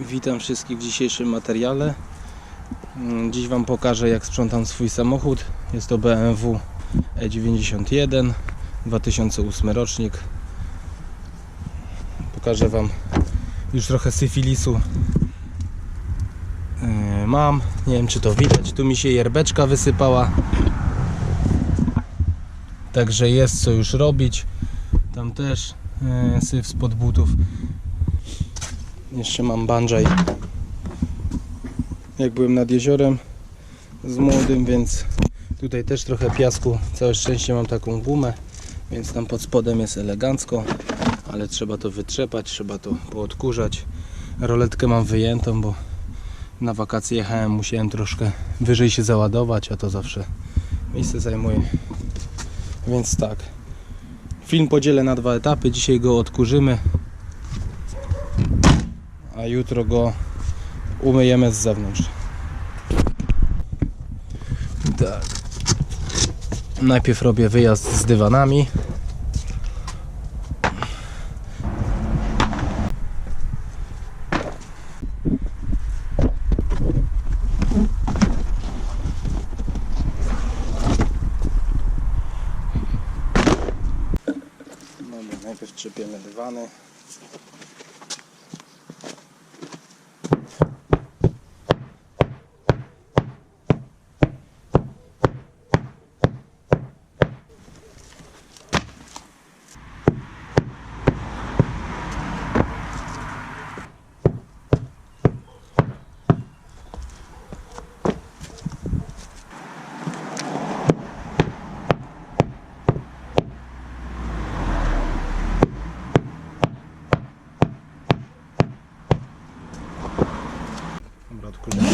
Witam wszystkich w dzisiejszym materiale. Mm, Dziś Wam pokażę jak sprzątam swój samochód. Jest to BMW E91 2008 rocznik. Pokażę Wam już trochę syfilisu yy, mam. Nie wiem czy to widać. Tu mi się yerbeczka wysypała. Także jest co już robić. Tam też yy, syf spod butów. Jeszcze mam banjaj. Jak byłem nad jeziorem z młodym, więc tutaj też trochę piasku. Całe szczęście mam taką gumę, więc tam pod spodem jest elegancko, ale trzeba to wytrzepać, trzeba to poodkurzać. Roletkę mam wyjętą, bo na wakacje jechałem, musiałem troszkę wyżej się załadować, a to zawsze miejsce zajmuje. Więc tak. Film podzielę na dwa etapy. Dzisiaj go odkurzymy, a jutro go umyjemy z zewnątrz. Tak. Najpierw robię wyjazd z dywanami. Dobra, najpierw trzepiemy dywany. Dobra, odkurzamy.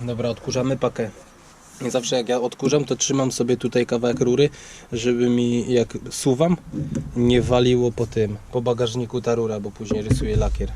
Dobra, odkurzamy pakę. Zawsze jak ja odkurzam, to trzymam sobie tutaj kawałek rury, żeby mi jak suwam, nie waliło po tym, po bagażniku ta rura, bo później rysuję lakier.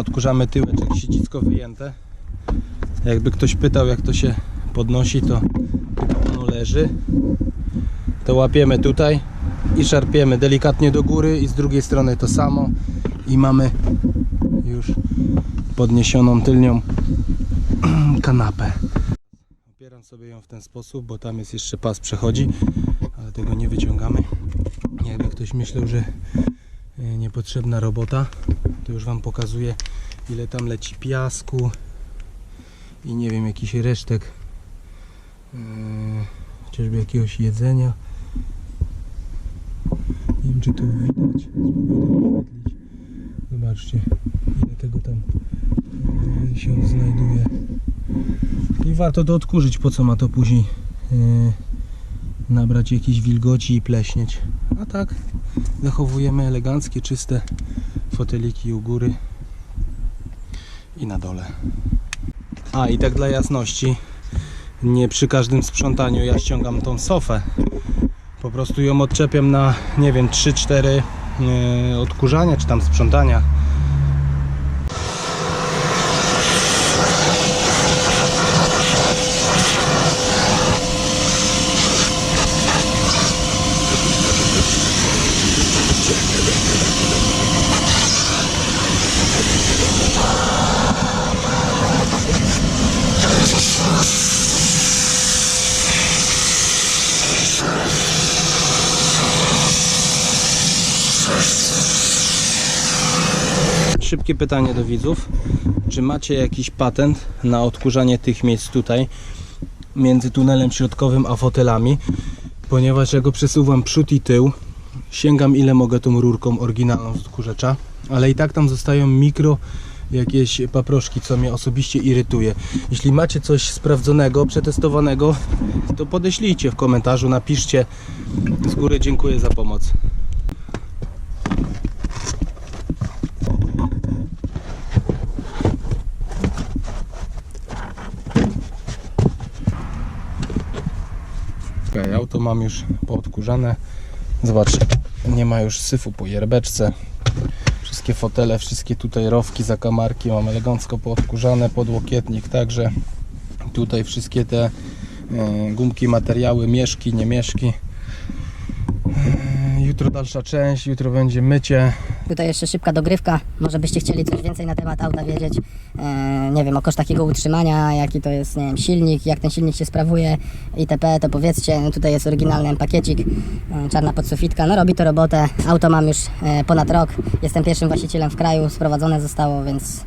Odkurzamy tyłeczek, siedzisko wyjęte. Jakby ktoś pytał jak to się podnosi, to ono leży. To łapiemy tutaj i szarpiemy delikatnie do góry i z drugiej strony to samo i mamy już podniesioną tylnią kanapę. Opieram sobie ją w ten sposób, bo tam jest jeszcze pas przechodzi, ale tego nie wyciągamy. Jakby ktoś myślał, że niepotrzebna robota, to już Wam pokazuję ile tam leci piasku i nie wiem, jakiś resztek yy, chociażby jakiegoś jedzenia. Nie wiem czy widać to wyświetlić zobaczcie ile tego tam yy, się znajduje. I warto to odkurzyć po co ma to później yy, nabrać jakiejś wilgoci i pleśnieć. A tak zachowujemy eleganckie, czyste foteliki u góry i na dole. A i tak dla jasności, nie przy każdym sprzątaniu ja ściągam tą sofę. Po prostu ją odczepiam na, nie wiem, 3-4 yy, odkurzania czy tam sprzątania. Szybkie pytanie do widzów. Czy macie jakiś patent na odkurzanie tych miejsc tutaj, między tunelem środkowym a fotelami? Ponieważ ja go przesuwam przód i tył, sięgam ile mogę tą rurką oryginalną z odkurzacza, ale i tak tam zostają mikro jakieś paproszki, co mnie osobiście irytuje. Jeśli macie coś sprawdzonego, przetestowanego, to podeślijcie w komentarzu, napiszcie. Z góry dziękuję za pomoc. Okej, auto mam już poodkurzane. Zobacz, nie ma już syfu po yerbeczce. Wszystkie fotele, wszystkie tutaj rowki, zakamarki mam elegancko poodkurzane, podłokietnik także. Tutaj wszystkie te e, gumki, materiały, mieszki, nie mieszki. E, Jutro dalsza część, jutro będzie mycie. Tutaj jeszcze szybka dogrywka. Może byście chcieli coś więcej na temat auta wiedzieć. E, nie wiem, o kosztach jego utrzymania, jaki to jest, nie wiem, silnik, jak ten silnik się sprawuje itp. To powiedzcie, no tutaj jest oryginalny pakiecik, e, czarna podsufitka. No robi to robotę. Auto mam już e, ponad rok. Jestem pierwszym właścicielem w kraju. Sprowadzone zostało, więc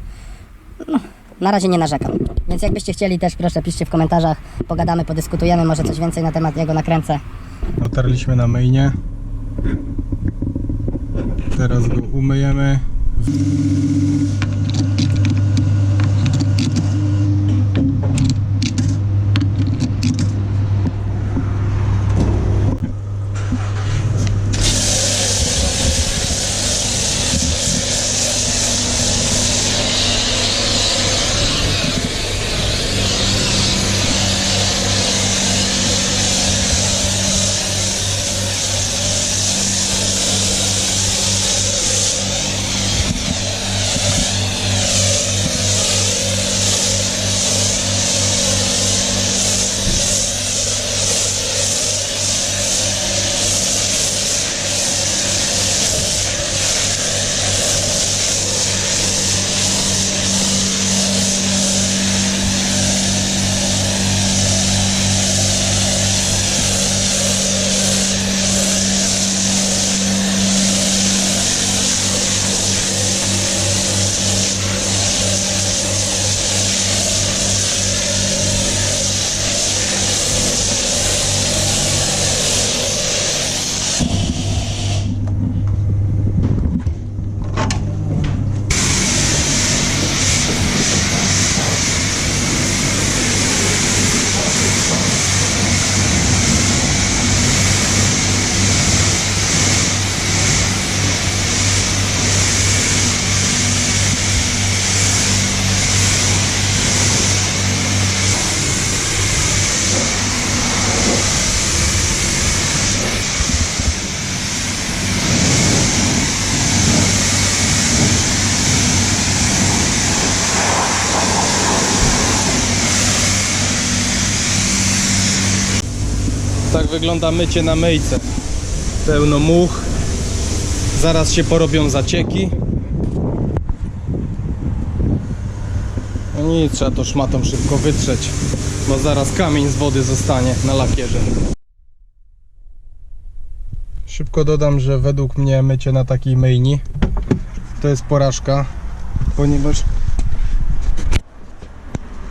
no, na razie nie narzekam. Więc jakbyście chcieli też, proszę piszcie w komentarzach. Pogadamy, podyskutujemy, może coś więcej na temat jego nakręcę. Dotarliśmy na myjnie. Teraz go umyjemy. Tak wygląda mycie na myjce. Pełno much. Zaraz się porobią zacieki. No nic, trzeba to szmatą szybko wytrzeć, bo zaraz kamień z wody zostanie na lakierze. Szybko dodam, że według mnie mycie na takiej myjni to jest porażka, ponieważ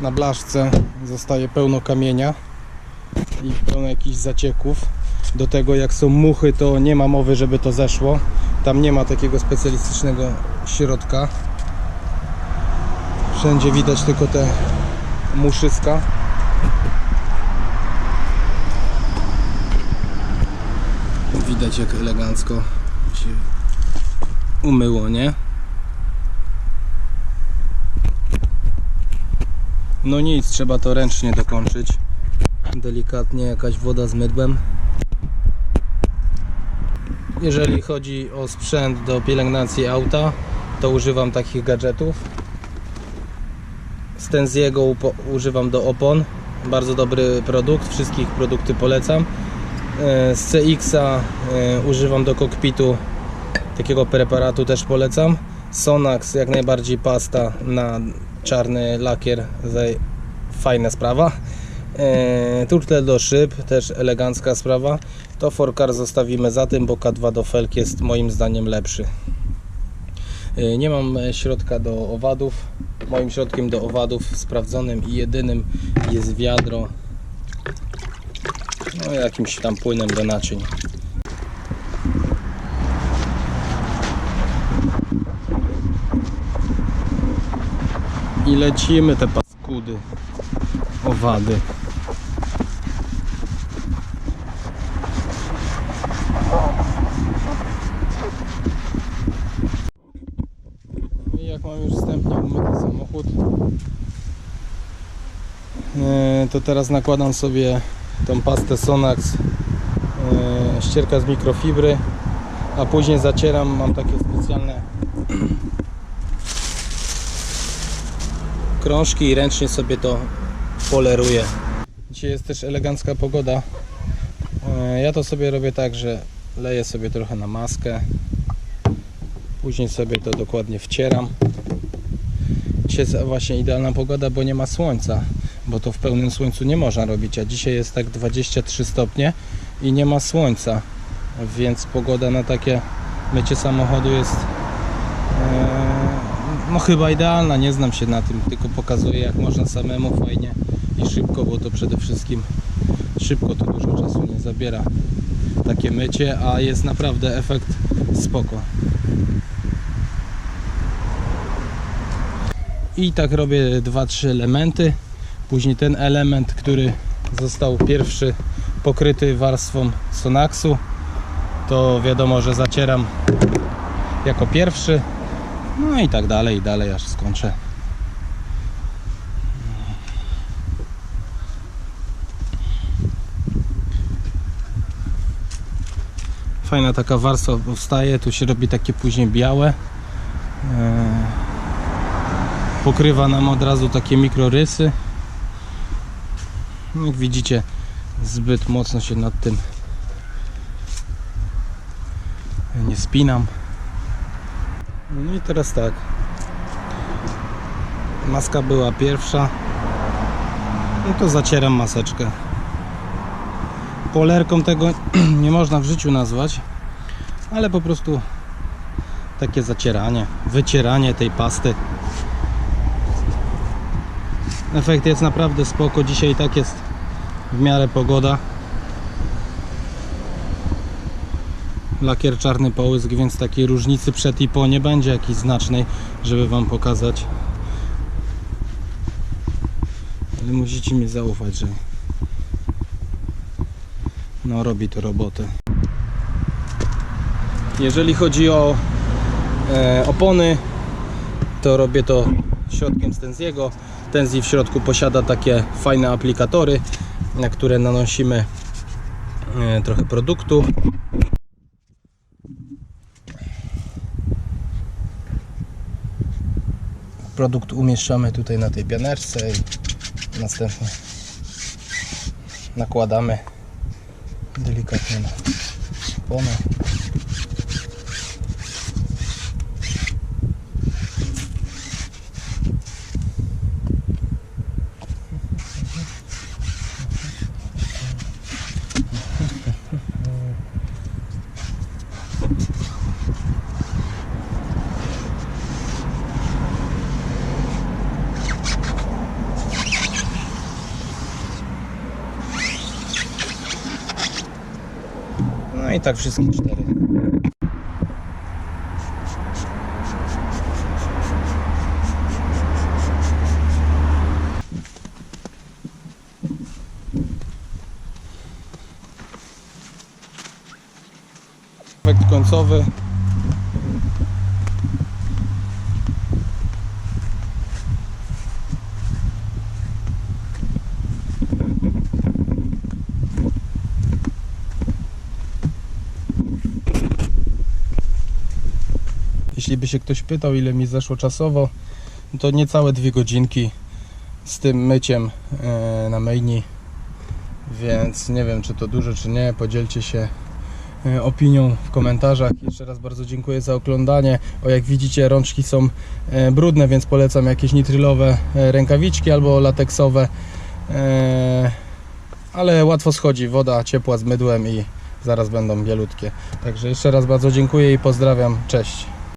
na blaszce zostaje pełno kamienia i pełno jakichś zacieków. Do tego jak są muchy, to nie ma mowy, żeby to zeszło. Tam nie ma takiego specjalistycznego środka. Wszędzie widać tylko te muszyska. Widać jak elegancko się umyło, nie? No nic, trzeba to ręcznie dokończyć delikatnie jakaś woda z mydłem. Jeżeli chodzi o sprzęt do pielęgnacji auta, to używam takich gadżetów. Stenziego używam do opon. Bardzo dobry produkt, wszystkich produkty polecam. E, Z CX-a e, używam do kokpitu takiego preparatu też polecam. Sonax jak najbardziej pasta na czarny lakier, fajna sprawa. Eee, turtle do szyb, też elegancka sprawa. To forkar zostawimy za tym, bo K2 do felk jest moim zdaniem lepszy. E, Nie mam e, środka do owadów. Moim środkiem do owadów sprawdzonym i jedynym jest wiadro. No jakimś tam płynem do naczyń. I lecimy te paskudy, owady. No I jak mam już wstępnie samochód, e, to teraz nakładam sobie tą pastę Sonax e, ścierka z mikrofibry, a później zacieram, mam takie specjalne krążki i ręcznie sobie to poleruję. Dzisiaj jest też elegancka pogoda. E, Ja to sobie robię tak, że leję sobie trochę na maskę. Później sobie to dokładnie wcieram. Dzisiaj jest właśnie idealna pogoda, bo nie ma słońca, bo to w pełnym słońcu nie można robić, a dzisiaj jest tak 23 stopnie i nie ma słońca, więc pogoda na takie mycie samochodu jest e, no chyba idealna, nie znam się na tym, tylko pokazuję jak można samemu fajnie i szybko, bo to przede wszystkim szybko to dużo czasu nie zabiera takie mycie, a jest naprawdę efekt spoko. I tak robię 2-3 elementy. Później ten element, który został pierwszy pokryty warstwą Sonaxu, to wiadomo, że zacieram jako pierwszy. No i tak dalej, i dalej aż skończę. Fajna taka warstwa powstaje, tu się robi takie później białe. Eee, Pokrywa nam od razu takie mikrorysy. Jak widzicie, zbyt mocno się nad tym nie spinam. No i teraz tak. Maska była pierwsza. No to zacieram maseczkę. Polerką tego nie można w życiu nazwać, ale po prostu takie zacieranie, wycieranie tej pasty. Efekt jest naprawdę spoko. Dzisiaj tak jest w miarę pogoda. lakier czarny połysk, więc takiej różnicy przed i po nie będzie jakiejś znacznej, żeby Wam pokazać. Ale musicie mi zaufać, że no robi to robotę. Jeżeli chodzi o e, opony, to robię to środkiem Stenziego. Tenzi w środku posiada takie fajne aplikatory, na które nanosimy e, trochę produktu. produkt umieszczamy tutaj na tej pianerce i następnie nakładamy delikatnie na tak wszystkie cztery. Efekt końcowy. Jeśli by się ktoś pytał, ile mi zeszło czasowo, to niecałe dwie godzinki z tym myciem e, na maini. Więc nie wiem, czy to dużo, czy nie. Podzielcie się e, opinią w komentarzach. Jeszcze raz bardzo dziękuję za oglądanie. O, jak widzicie, rączki są e, brudne, więc polecam jakieś nitrylowe rękawiczki albo lateksowe. Ale łatwo schodzi woda ciepła z mydłem i zaraz będą bielutkie. Także jeszcze raz bardzo dziękuję i pozdrawiam. Cześć.